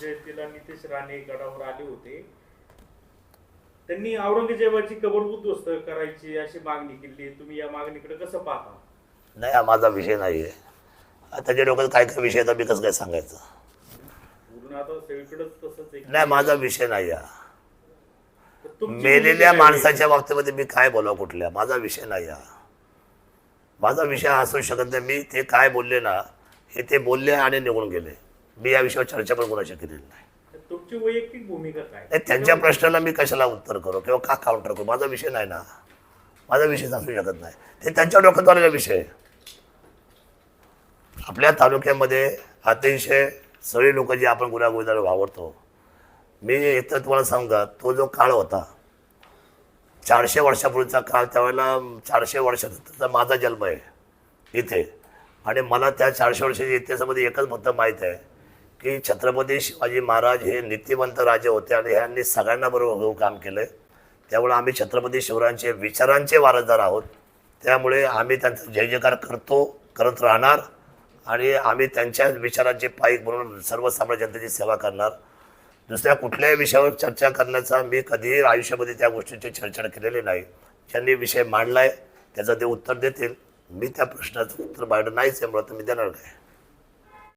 जयंतीला नितेश राणे गडावर आले होते त्यांनी औरंगजेबाची कबर उद्ध्वस्त करायची अशी मागणी केली. तुम्ही या मागणीकडे कसं पाहता? नाही हा माझा विषय नाही आहे आता जे डोक्यात काय काय विषय मी कसं काय सांगायचं? पूर्ण आता सगळीकडेच तसंच आहे. नाही माझा विषय नाही हा तर तुमची मेलेल्या काय? माणसाच्या बाबतीमध्ये मी काय बोलावं कुठल्या? माझा विषय नाही हा माझा विषय हा असू शकत नाही. मी ते काय बोलले ना हे ते बोलले आणि निघून गेले. मी या विषयावर चर्चा पण कोणाशी केलेली नाही. तुमची वैयक्तिक भूमिका काय? नाही, त्यांच्या प्रश्नाला मी कशाला उत्तर करू किंवा का काउंटर करू? माझा विषय नाही ना. माझा विषय असू शकत नाही. ते त्यांच्या डोक्यात आलेला विषय आहे. आपल्या तालुक्यामध्ये अतिशय सगळी लोक जी आपण गुन्हेगार वावरतो मी तर तुम्हाला सांगा तो जो काळ होता चारशे वर्षापूर्वीचा काळ त्यावेळेला चारशे वर्षाचा माझा जन्म आहे इथे. आणि मला त्या चारशे वर्षाच्या इतिहासामध्ये एकच फक्त माहीत आहे की छत्रपती शिवाजी महाराज हे नीतिवंत राजे होते आणि ह्यांनी सगळ्यांना बरोबर घेऊन काम केलं आहे त्यामुळे आम्ही छत्रपती शिवरायांचे विचारांचे वारसदार आहोत. त्यामुळे आम्ही त्यांचा जय जयकार करतो करत राहणार आणि आम्ही त्यांच्या विचारांचे पाईक म्हणून सर्वसामान्य जनतेची सेवा करणार. दुसऱ्या कुठल्याही विषयावर चर्चा करण्याचा मी कधीही आयुष्यामध्ये त्या गोष्टीची चर्चा केलेली नाही. ज्यांनी विषय मांडला आहे त्याचं ते उत्तर देतील. मी त्या प्रश्नाचं उत्तर मांडलं नाहीच आहे मला तर मी देणार काय?